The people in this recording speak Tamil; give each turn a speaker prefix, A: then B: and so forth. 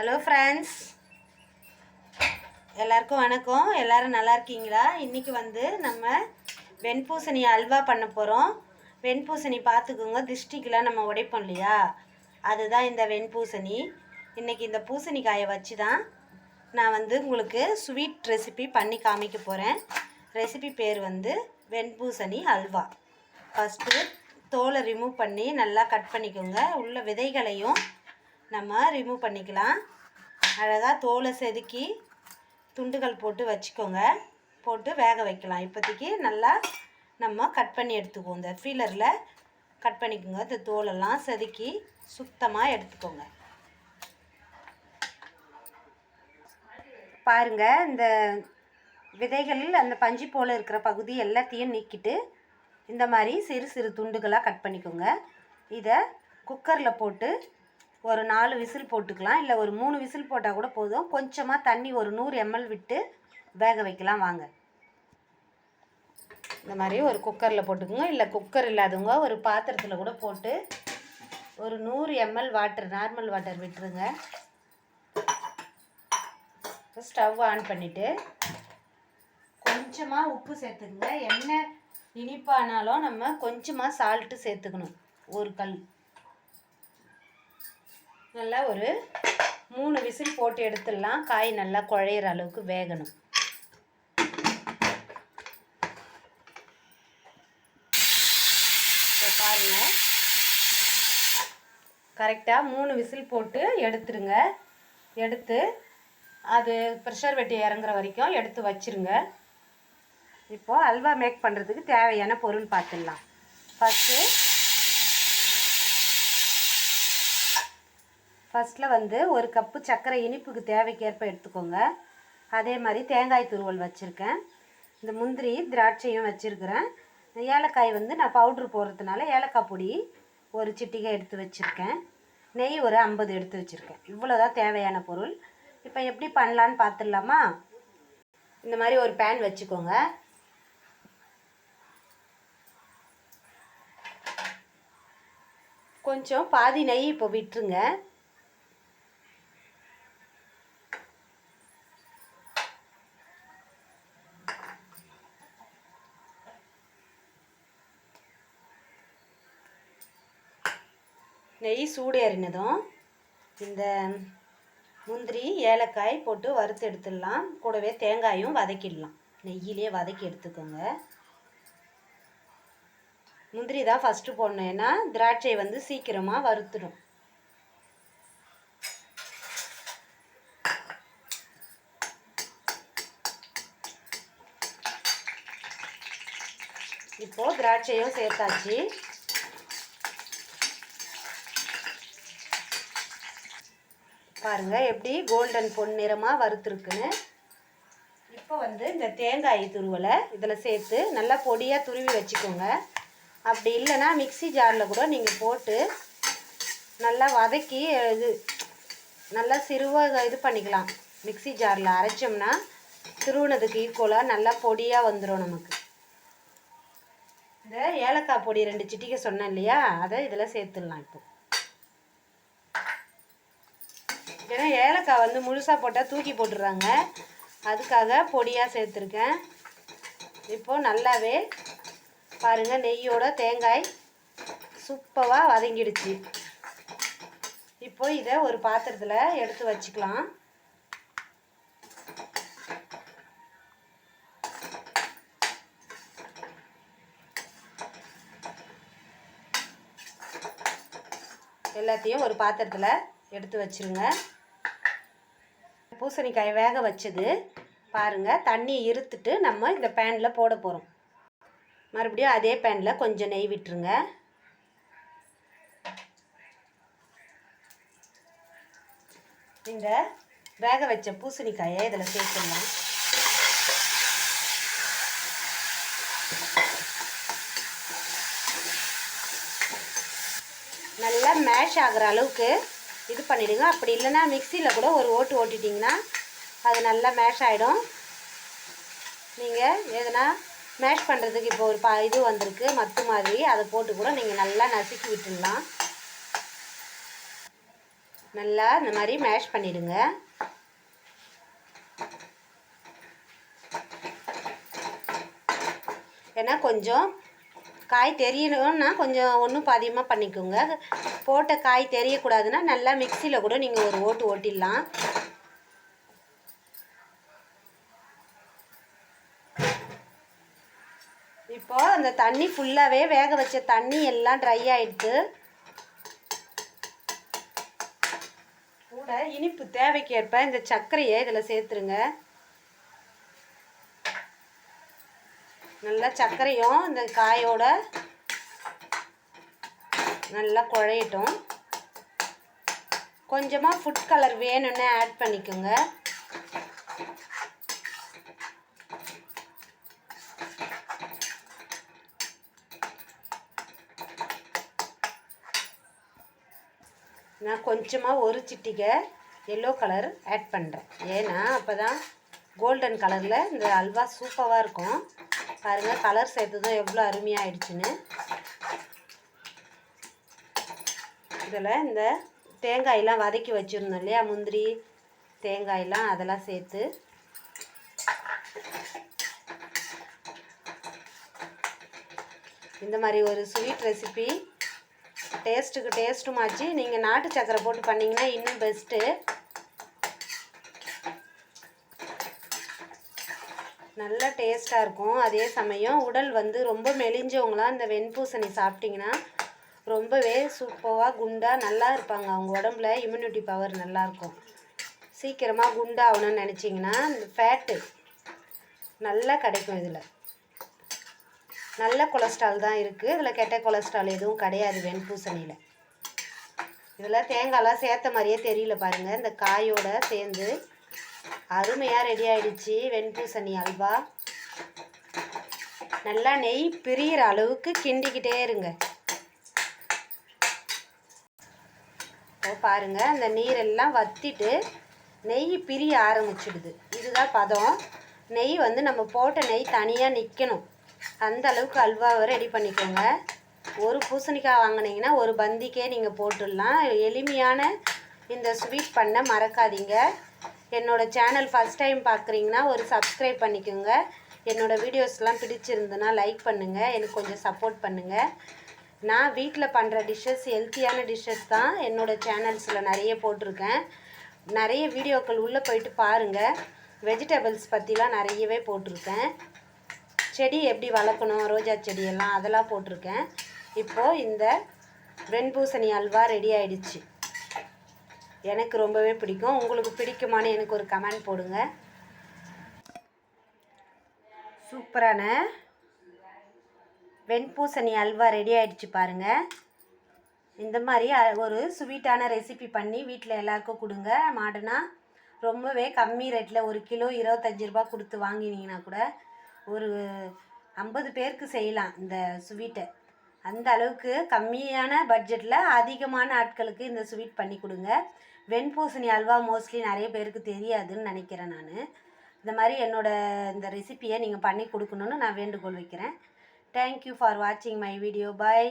A: ஹலோ ஃப்ரெண்ட்ஸ் எல்லாருக்கும் வணக்கம். எல்லாரும் நல்லா இருக்கீங்களா? இன்றைக்கி வந்து நம்ம வெண்பூசணி அல்வா பண்ண போகிறோம் வெண்பூசணி பார்த்துக்கோங்க. திஷ்டிக்கெலாம் நம்ம உடைப்போம் இல்லையா? அதுதான் இந்த வெண்பூசணி. இன்றைக்கி இந்த பூசணிக்காயை வச்சு தான் நான் வந்து உங்களுக்கு ஸ்வீட் ரெசிபி பண்ணி காமிக்க போகிறேன் ரெசிபி பேர் வந்து வெண்பூசணி அல்வா. ஃபஸ்ட்டு தோலை ரிமூவ் பண்ணி நல்லா கட் பண்ணிக்கோங்க. உள்ள விதைகளையும் நம்ம ரிமூவ் பண்ணிக்கலாம். அழகாக தோலை செதுக்கி துண்டுகள் போட்டு வச்சுக்கோங்க. போட்டு வேக வைக்கலாம். இப்போதைக்கு நல்லா நம்ம கட் பண்ணி எடுத்துக்குவோம். இந்த ஃபீலரில் கட் பண்ணிக்கோங்க. இந்த தோலெல்லாம் செதுக்கி சுத்தமாக எடுத்துக்கோங்க. பாருங்க இந்த விதைகள் அந்த பஞ்சு போல் இருக்கிற பகுதி எல்லாத்தையும் நீக்கிட்டு இந்த மாதிரி சிறு சிறு துண்டுகளாக கட் பண்ணிக்கோங்க. இதை குக்கரில் போட்டு ஒரு நாலு விசில் போட்டுக்கலாம். இல்லை ஒரு மூணு விசில் போட்டால் கூட போதும். கொஞ்சமாக தண்ணி ஒரு நூறு எம்எல் விட்டு வேக வைக்கலாம். வாங்க. இந்த மாதிரி ஒரு குக்கரில் போட்டுக்கோங்க. இல்லை குக்கர் இல்லாதவங்க ஒரு பாத்திரத்தில் கூட போட்டு ஒரு நூறு எம்எல் வாட்டர் நார்மல் வாட்டர் விட்டுருங்க. ஸ்டவ் ஆன் பண்ணிவிட்டு கொஞ்சமாக உப்பு சேர்த்துக்குங்க. என்ன இனிப்பானாலும் நம்ம கொஞ்சமாக சால்ட்டு சேர்த்துக்கணும். ஒரு கல் நல்லா ஒரு மூணு விசில் போட்டு எடுத்துடலாம். காய் நல்லா குழையிற அளவுக்கு வேகணும். இப்போ பாருங்க. கரெக்டாக மூணு விசில் போட்டு எடுத்துருங்க எடுத்து அது ப்ரெஷர் வெட்டி இறங்குற வரைக்கும் எடுத்து வச்சிருங்க. இப்போது அல்வா மேக் பண்ணுறதுக்கு தேவையான பொருள் பார்த்துடலாம் ஃபஸ்ட்டு ஃபஸ்ட்டில் வந்து ஒரு கப்பு சர்க்கரை இனிப்புக்கு தேவைக்கேற்ப எடுத்துக்கோங்க. அதே மாதிரி தேங்காய் துருவல் வச்சுருக்கேன். இந்த முந்திரி திராட்சையும் வச்சுருக்கிறேன். ஏலக்காய் வந்து நான் பவுட்ரு போடுறதுனால ஏலக்காய் பொடி ஒரு சிட்டிகை எடுத்து வச்சுருக்கேன். நெய் ஒரு ஐம்பது எடுத்து வச்சுருக்கேன். இவ்வளோதான் தேவையான பொருள். இப்போ எப்படி பண்ணலான்னு பார்த்துடலாமா இந்த மாதிரி ஒரு பேன் வச்சுக்கோங்க. கொஞ்சம் பாதி நெய் இப்போ விட்டுருங்க நெய் சூடு ஏறினதும் இந்த முந்திரி ஏலக்காய் போட்டு வறுத்து எடுத்துடலாம். கூடவே தேங்காயும் வதக்கிடலாம். நெய்யிலே வதக்கி எடுத்துக்கோங்க. முந்திரி தான் ஃபஸ்ட்டு போடணும். ஏன்னா திராட்சை வந்து சீக்கிரமாக வறுத்துடும். இப்போது திராட்சையும் சேர்த்தாச்சு. பாருங்க எப்படி கோல்டன் பொன் நிறமாக வறுத்துருக்குன்னு. இப்போ வந்து இந்த தேங்காய் துருவலை இதில் சேர்த்து நல்லா பொடியாக துருவி வச்சுக்கோங்க. அப்படி இல்லைன்னா மிக்ஸி ஜாரில் கூட நீங்கள் போட்டு நல்லா வதக்கி இது நல்லா சிறுவாக இது பண்ணிக்கலாம். மிக்ஸி ஜாரில் அரைச்சோம்னா துருவினதுக்கு ஈக்குவலாக நல்லா பொடியாக வந்துடும் நமக்கு. இந்த ஏலக்காய் பொடி ரெண்டு சிட்டிக்க சொன்னேன் இல்லையா? அதை இதில் சேர்த்துடலாம் இப்போ. ஏன்னா ஏலக்காய் வந்து முழுசாக போட்டால் தூக்கி போட்டுடுறாங்க அதுக்காக பொடியாக சேர்த்துருக்கேன். இப்போது நல்லாவே பாருங்கள் நெய்யோட தேங்காய் சூப்பராக வதங்கிடுச்சு. இப்போ இதை ஒரு பாத்திரத்தில் எடுத்து வச்சுக்கலாம். எல்லாத்தையும் ஒரு பாத்திரத்தில் எடுத்து வச்சுருங்க. பூசணிக்காயை வேக வச்சது. பாருங்கள் தண்ணியை இருத்துட்டு நம்ம இந்த பேனில் போட போகிறோம் மறுபடியும் அதே பேனில் கொஞ்சம் நெய் விட்டுருங்க. இந்த வேக வச்ச பூசணிக்காயை இதில் சேர்த்துடலாம். நல்லா மேஷ் ஆகிற அளவுக்கு இது பண்ணிவிடுங்க அப்படி இல்லைன்னா மிக்சியில் கூட ஒரு ஓட்டு ஓட்டிட்டிங்கன்னா அது நல்லா மேஷ் ஆகிடும் நீங்கள் எதுனா மேஷ் பண்ணுறதுக்கு இப்போ ஒரு பா இது வந்திருக்கு மத்து மாதிரி அதை போட்டு கூட நீங்கள் நல்லா நசுக்கி விட்டுடலாம். நல்லா இந்த மாதிரி மேஷ் பண்ணிவிடுங்க ஏன்னா கொஞ்சம் காய் தெரியணும்னா கொஞ்சம் ஒன்றும் பாதியமாக பண்ணிக்கோங்க. போட்ட காய் தெரியக்கூடாதுன்னா நல்லா மிக்சியில் கூட நீங்கள் ஒரு ஓட்டு ஓட்டிடலாம். இப்போ அந்த தண்ணி ஃபுல்லாகவே வேக வச்ச தண்ணி எல்லாம் ட்ரை ஆகிடுது கூட இனிப்பு தேவைக்கேற்ப இந்த சர்க்கரையை இதில் சேர்த்துருங்க. நல்லா சர்க்கரையும் இந்த காயோட நல்லா குழையட்டும். கொஞ்சமாக ஃபுட் கலர் வேணும்னு ஆட் பண்ணிக்கோங்க. நான் கொஞ்சமாக ஒரு சிட்டிகை எல்லோ கலர் ஆட் பண்ணுறேன் ஏன்னா அப்போ தான் கோல்டன் கலரில் இந்த அல்வா சூப்பராக இருக்கும். பாருங்கள் கலர் சேர்த்ததும் எவ்வளோ அருமையாகிடுச்சுன்னு இதில் இந்த தேங்காயெல்லாம் வதக்கி வச்சுருந்தோம் இல்லையா முந்திரி தேங்காயெல்லாம் அதெல்லாம் சேர்த்து. இந்த மாதிரி ஒரு ஸ்வீட் ரெசிபி டேஸ்ட்டுக்கு டேஸ்ட்டும் ஆச்சு. நீங்கள் நாட்டு சக்கரை போட்டு பண்ணிங்கன்னா இன்னும் பெஸ்ட்டு நல்ல டேஸ்ட்டாக இருக்கும். அதே சமயம் உடல் வந்து ரொம்ப மெலிஞ்சவங்களாம் இந்த வெண்பூசணி சாப்பிட்டிங்கன்னா ரொம்பவே சூப்பராக குண்டாக நல்லா இருப்பாங்க. அவங்க உடம்புல இம்யூனிட்டி பவர் நல்லாயிருக்கும் சீக்கிரமாக குண்டாகணும்னு நினச்சிங்கன்னா இந்த ஃபேட்டு நல்லா கிடைக்கும் இதில். நல்ல கொலஸ்ட்ரால் தான் இருக்குது இதில் கெட்ட கொலஸ்ட்ரால் எதுவும் கிடையாது வெண்பூசணியில். இதில் தேங்காய்லாம் சேர்த்த மாதிரியே தெரியல பாருங்கள் இந்த காயோட சேர்ந்து அருமையாக ரெடி ஆயிடுச்சு. வெண்பூசணி அல்வா. நல்லா நெய் பிரியிற அளவுக்கு கிண்டிக்கிட்டே இருங்க. இப்போ பாருங்க அந்த நீரெல்லாம் வத்திட்டு நெய் பிரிய ஆரம்பிச்சிடுது. இதுதான் பதம். நெய் வந்து நம்ம போட்ட நெய் தனியாக நிற்கணும் அந்த அளவுக்கு அல்வாவை ரெடி பண்ணிக்கோங்க. ஒரு பூசணிக்காய் வாங்கினீங்கன்னா ஒரு பந்திக்கே நீங்கள் போட்டுடலாம். எளிமையான இந்த ஸ்வீட் பண்ண மறக்காதீங்க. என்னோடய சேனல் ஃபஸ்ட் டைம் பார்க்குறீங்கன்னா ஒரு சப்ஸ்கிரைப் பண்ணிக்கோங்க. என்னோடய வீடியோஸ்லாம் பிடிச்சிருந்துன்னா லைக் பண்ணுங்கள் எனக்கு கொஞ்சம் சப்போர்ட் பண்ணுங்கள் நான் வீட்டில் பண்ணுற டிஷ்ஷஸ் ஹெல்த்தியான டிஷ்ஷஸ் தான் என்னோடய சேனல்ஸில் நிறைய போட்டிருக்கேன். நிறைய வீடியோக்கள் உள்ளே போயிட்டு பாருங்கள் வெஜிடபிள்ஸ் பற்றிலாம் நிறையவே போட்டிருக்கேன். செடி எப்படி வளர்க்கணும் ரோஜா செடியெல்லாம் அதெல்லாம் போட்டிருக்கேன். இப்போது இந்த வெண்பூசணி அல்வா ரெடி ஆயிடுச்சு. எனக்கு ரொம்பவே பிடிக்கும். உங்களுக்கு பிடிக்குமான்னு எனக்கு ஒரு கமெண்ட் போடுங்க. சூப்பரான வெண்பூசணி அல்வா ரெடி ஆகிடுச்சு பாருங்கள் இந்த மாதிரி ஒரு ஸ்வீட்டான ரெசிபி பண்ணி வீட்டில் எல்லாருக்கும் கொடுங்க. மாடனாக ரொம்பவே கம்மி ரேட்டில் ஒரு கிலோ இருபத்தஞ்சி ரூபா கொடுத்து வாங்கினீங்கன்னா கூட ஒரு ஐம்பது பேருக்கு செய்யலாம் இந்த ஸ்வீட்டை அந்த அளவுக்கு கம்மியான பட்ஜெட்டில் அதிகமான ஆட்களுக்கு இந்த ஸ்வீட் பண்ணி கொடுங்க. வெண்பூசணி அல்வா மோஸ்ட்லி நிறைய பேருக்கு தெரியாதுன்னு நினைக்கிறேன் நான். இந்த மாதிரி என்னோட இந்த ரெசிப்பியை நீங்கள் பண்ணி கொடுக்கணுன்னு நான் வேண்டுகோள் வைக்கிறேன். தேங்க்யூ ஃபார் வாட்சிங் மை வீடியோ பாய்